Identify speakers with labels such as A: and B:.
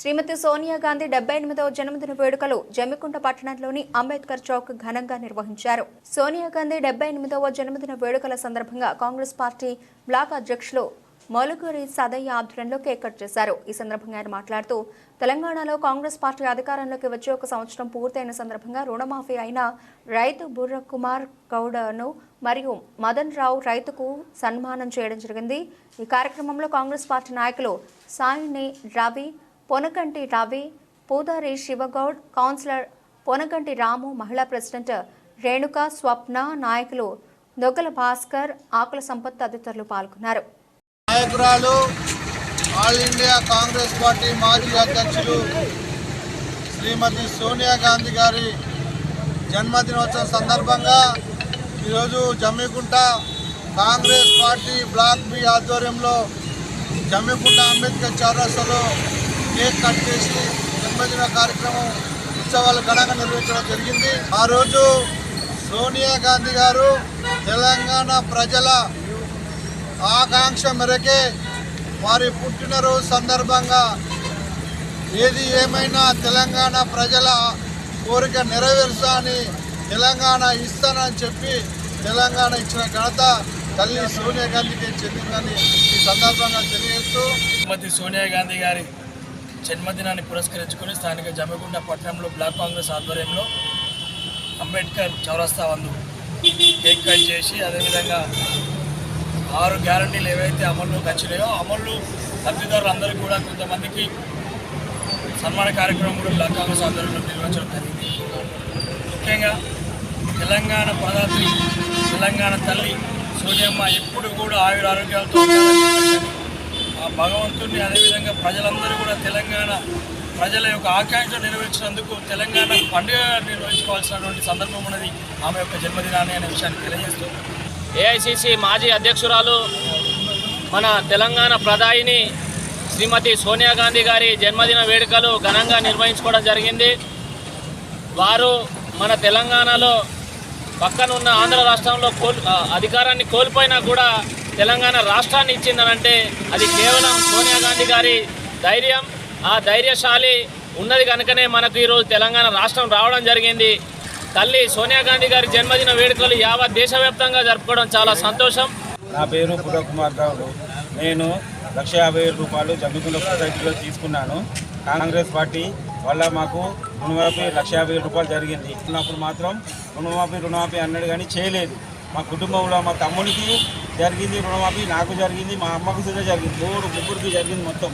A: శ్రీమతి సోనియా గాంధీ డెబ్బై ఎనిమిదవ జన్మదిన వేడుకలు జమ్మికుంట పట్టణంలోని అంబేద్కర్ చౌక్ ఘనంగా నిర్వహించారు. సోనియా గాంధీ డెబ్బై ఎనిమిదవ జన్మదిన వేడుకల సందర్భంగా కాంగ్రెస్ పార్టీ బ్లాక్ అధ్యక్షులు మౌలుగూరి సదయ్య ఆధ్వర్యంలో కేక్ కట్ చేశారు. ఈ సందర్భంగా ఆయన మాట్లాడుతూ తెలంగాణలో కాంగ్రెస్ పార్టీ అధికారంలోకి వచ్చి ఒక సంవత్సరం పూర్తయిన సందర్భంగా రుణమాఫీ అయిన రైతు బుర్ర కుమార్ గౌడను మరియు మదన్ రావు రైతుకు సన్మానం చేయడం జరిగింది. ఈ కార్యక్రమంలో కాంగ్రెస్ పార్టీ నాయకులు సాయిని రవి పొనకంటి రవి పూదారి శివగౌడ్ కౌన్సిలర్ పొనకంటి రాము మహిళా ప్రెసిడెంట్ రేణుక స్వప్న నాయకులు దొగ్గల భాస్కర్ ఆకుల సంపత్ తదితరులు పాల్గొన్నారు.
B: నాయకురాలు ఆల్ ఇండియా కాంగ్రెస్ పార్టీ మాజీ అధ్యక్షులు శ్రీమతి సోనియా గాంధీ గారి జన్మదినోత్సవం సందర్భంగా ఈరోజు Jammikunta Congress party block B ఆధ్వర్యంలో జమ్మికుంట అంబేద్కర్ చౌరస్తాలో కేక్ కట్ చేసి జన్మదిన కార్యక్రమం ఉత్సవాలు ఘనంగా నిర్వహించడం జరిగింది. ఆ రోజు సోనియా గాంధీ గారు తెలంగాణ ప్రజల ఆకాంక్ష మేరకే వారి పుట్టినరోజు సందర్భంగా ఏది ఏమైనా తెలంగాణ ప్రజల కోరిక నెరవేరుస్తా అని తెలంగాణ ఇస్తానని చెప్పి తెలంగాణ ఇచ్చిన ఘనత తల్లి సోనియా గాంధీకి చెందిందని ఈ సందర్భంగా తెలియజేస్తూ
C: శ్రీమతి సోనియా గాంధీ గారి జన్మదినాన్ని పురస్కరించుకొని స్థానిక జమగుండ పట్టణంలో బ్లాక్ కాంగ్రెస్ ఆధ్వర్యంలో అంబేద్కర్ చౌరస్తా వందు కేక్ కట్ చేసి అదేవిధంగా ఆరు గ్యారంటీలు ఏవైతే అమల్లోకి వచ్చినాయో అమలు లబ్ధిదారులు అందరూ కూడా కొంతమందికి సన్మాన కార్యక్రమం కూడా బ్లాక్ కాంగ్రెస్ ఆధ్వర్యంలో నిర్వహించడం జరిగింది. ముఖ్యంగా తెలంగాణ ప్రధాని తెలంగాణ తల్లి సోనియమ్మ ఎప్పుడు కూడా ఆయుర భగవంతుడిని అదేవిధంగా ప్రజలందరూ కూడా తెలంగాణ ప్రజల యొక్క ఆకాంక్ష నిర్వహించినందుకు తెలంగాణ పండుగ నిర్వహించుకోవాల్సినటువంటి సందర్భం ఉన్నది. ఆమె యొక్క జన్మదినాన్ని అనే విషయాన్ని తెలియజేస్తూ.
D: ఏఐసిసి మాజీ అధ్యక్షురాలు మన తెలంగాణ ప్రధాయిని శ్రీమతి సోనియా గాంధీ గారి జన్మదిన వేడుకలు ఘనంగా నిర్వహించుకోవడం జరిగింది. వారు మన తెలంగాణలో పక్కనున్న ఆంధ్ర రాష్ట్రంలో కోల్ అధికారాన్ని కోల్పోయినా కూడా తెలంగాణ రాష్ట్రాన్ని ఇచ్చిందనంటే అది కేవలం సోనియా గాంధీ గారి ధైర్యం. ఆ ధైర్యశాలి ఉన్నది కనుకనే మనకు ఈరోజు తెలంగాణ రాష్ట్రం రావడం జరిగింది. తల్లి సోనియా గాంధీ గారి జన్మదిన వేడుకలు యావత్ దేశవ్యాప్తంగా జరుపుకోవడం చాలా సంతోషం.
E: నా పేరు పురకుమార్ రావు. నేను లక్ష యాభై వేల రూపాయలు జమ్మికుంట సొసైటీలో తీసుకున్నాను. కాంగ్రెస్ పార్టీ వల్ల మాకు రుణమాఫీ లక్ష యాభై వేల రూపాయలు జరిగింది. ఉన్నప్పుడు మాత్రం రుణమాఫీ రుణమాఫీ అన్నాడు కానీ చేయలేదు. మా కుటుంబంలో మా తమ్ముడికి జరిగింది రుణమాఫీ నాకు జరిగింది మా అమ్మకు సుధా జరిగింది. మూడు ముగ్గురికి జరిగింది మొత్తం.